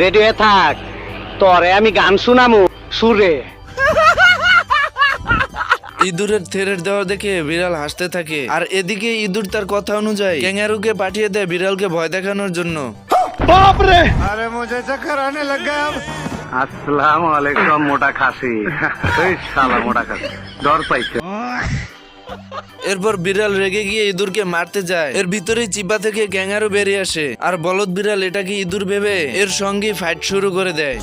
Ready হয়ে থাক। তরে আমি গান শুনামু সুরে। ইঁদুরের থেরের দেওয়া দেখে বিড়াল হাসতে থাকে। আর এদিকে ইঁদুর তার কথা অনুযায়ী ক্যাঙ্গারুকে পাঠিয়ে দেয় বিড়ালকে ভয় দেখানোর জন্য। আসসালামু আলাইকুম মোটা খাসি। এই শালা মোটা খাসি ডর পাইছে। এরপর বিড়াল রেগে গিয়ে ইঁদুরকে মারতে যায় এর ভিতরেই চিপা থেকে ক্যাঙ্গারু বেরিয়ে আসে আর বলদ বিড়াল এটাকে ইঁদুর ভেবে এর সঙ্গে ফাইট শুরু করে দেয়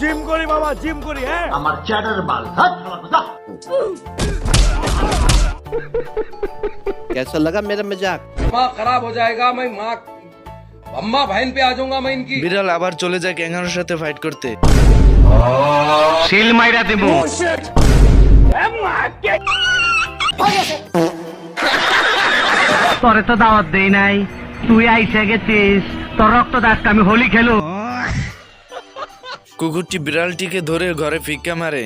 कैसा लगा मेरा मजाक माँ खराब हो जाएगा मैं माँ अम्मा बहन पे आ जाऊंगा मैं इनकी বিড়াল আবার চলে যায় ক্যাঙ্গারুর সাথে ফাইট করতে সিল মাইরা দেবো তোরে তো দাওয়াত দেই নাই তুই আইসা গেছিস তোর রক্ত দাসকে আমি হোলি খেলো কুকুরটি বিড়ালটিকে ধরে ঘরে ফিক্কা মারে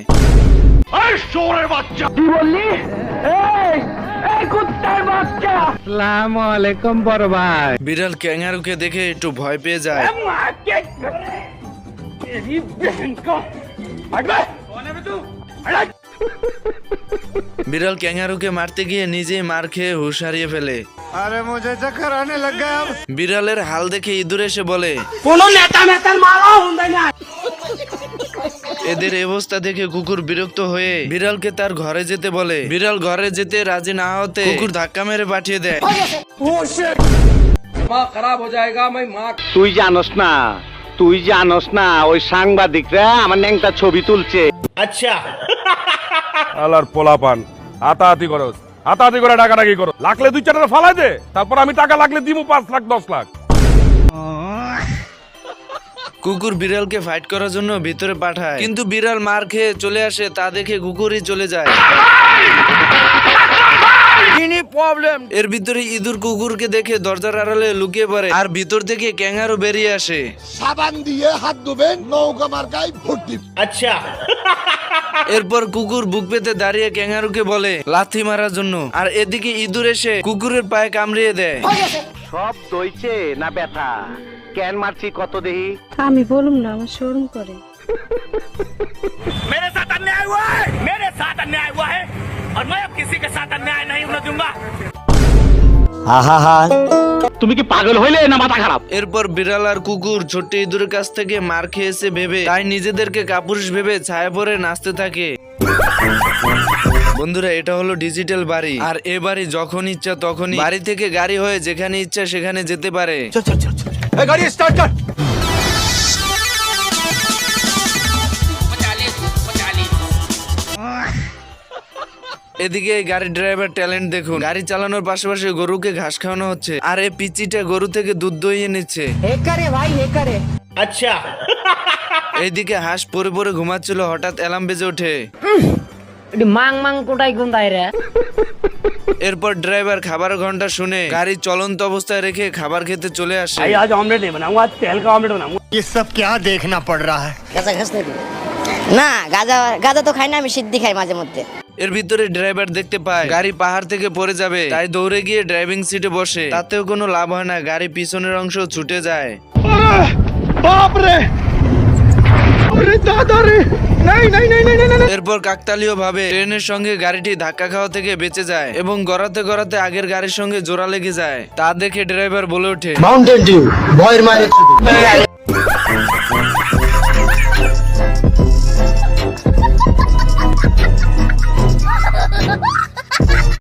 আসসালামু আলাইকুম বড় ভাই বিড়াল ক্যাঙ্গারুকে দেখে একটু ভয় পেয়ে যায় বিড়াল ক্যাঙ্গারুকে মারতে গিয়ে নিজেই মার খেয়ে হুশ হারিয়ে ফেলে। আরে মুঝে চক্কর আনে লাগা বিড়ালের হাল দেখে ইঁদুর এসে বলে কোন নেতা নেতার মারা হুন্দাই না এদের অবস্থা দেখে কুকুর বিরক্ত হয়ে বিড়ালকে তার ঘরে যেতে বলে। বিড়াল ঘরে যেতে রাজি না হতে কুকুর ধাক্কা মেরে পাঠিয়ে দেয়। মা খারাপ হয়ে যায়গা মাই মা। তুই জানোস না তুই জানোস না ওই সাংবাদিকরা আমার ন্যাংটা ছবি তুলছে। আচ্ছা। আলার পোলাপান। হাতাহাতি করো হাতাহাতি করে ডাকাডাকি করো লাগলে দুই চারটা ফালাই দে। তারপর আমি টাকা লাগলে দিমু পাঁচ লাখ দশ লাখ। কুকুর বিড়ালকে ফাইট করার জন্য ভিতরে পাঠায়। কিন্তু বিড়াল মার খেয়ে চলে আসে তা দেখে কুকুরই চলে যায়। প্রবলেম এর ভিতরে ইঁদুর কুকুরকে দেখে দরজার আড়ালে লুকিয়ে পড়ে আর ভিতর থেকে ক্যাঙ্গারু বেরিয়ে আসে। সাবান দিয়ে হাত ধুবেন নৌকা মার্কায় ভোট দিবেন এরপর কুকুর বুক পেতে দাঁড়িয়ে ক্যাঙ্গারুকে বলে লাথি মারার জন্য আর এদিকে ইঁদুর এসে কুকুরের পায়ে কামড়িয়ে দেয় সব দইছে না ব্যথা কেন মারছি কত দেহি আমি বলুম না আমার শোরুম করে मेरे साथ अन्याय हुआ है मेरे साथ अन्याय हुआ है और मैं अब किसी के साथ अन्याय नहीं होने दूंगा তুমি কি পাগল হইলে না মাথা খারাপ? এরপর বিড়াল আর কুকুর ছোট্ট ইঁদুরের কাছ থেকে মার খেয়েছে ভেবে তাই নিজেদেরকে কাপুরুষ ভেবে ছায়া পরে নাচতে থাকে। বন্ধুরা এটা হলো ডিজিটাল বাড়ি। আর এ বাড়ি যখন ইচ্ছা তখনই। বাড়ি থেকে গাড়ি হয়ে যেখানে ইচ্ছা সেখানে যেতে পারে। গাড়ি স্টার্ট কর এদিকে এই গাড়ির ড্রাইভার ট্যালেন্ট দেখুন গাড়ি চালানোর পাশাপাশি গরুকে ঘাস খাওয়ানো হচ্ছে আর এই পিচিটা গরু থেকে দুধ দইয়ে নিচ্ছে अच्छा এইদিকে হাঁস পরে পরে ঘুমাচ্ছিল হঠাৎ অ্যালার্ম বেজে ওঠে মাং মাং কোটাই কোন রে এরপর ড্রাইভার খাবার ঘন্টা শুনে গাড়ি চলন্ত অবস্থায় রেখে খাবার খেতে চলে আসে ये सब क्या देखना पड़ रहा है গাঁজা খাস নাকি না গাঁজা গাঁজা তো খাই না আমি সিদ্ধি খাই মাঝে মধ্যে এর ভিতরে ড্রাইভার দেখতে পায়। গাড়ি পাহাড় থেকে পড়ে যাবে। তাই দৌড়ে গিয়ে ড্রাইভিং সিটে বসে। তাতেও কোনো লাভ হয় না গাড়ি পিছনের অংশ ছুটে যায়। এরপর কাকতালীয় ভাবে ট্রেনের সঙ্গে গাড়িটি ধাক্কা খাওয়া থেকে বেঁচে যায় এবং গড়াতে গড়াতে আগের গাড়ির সঙ্গে জোড়া লেগে যায়। তা দেখে ড্রাইভার বলে ওঠে মাউন্টেন ভয়ের মারে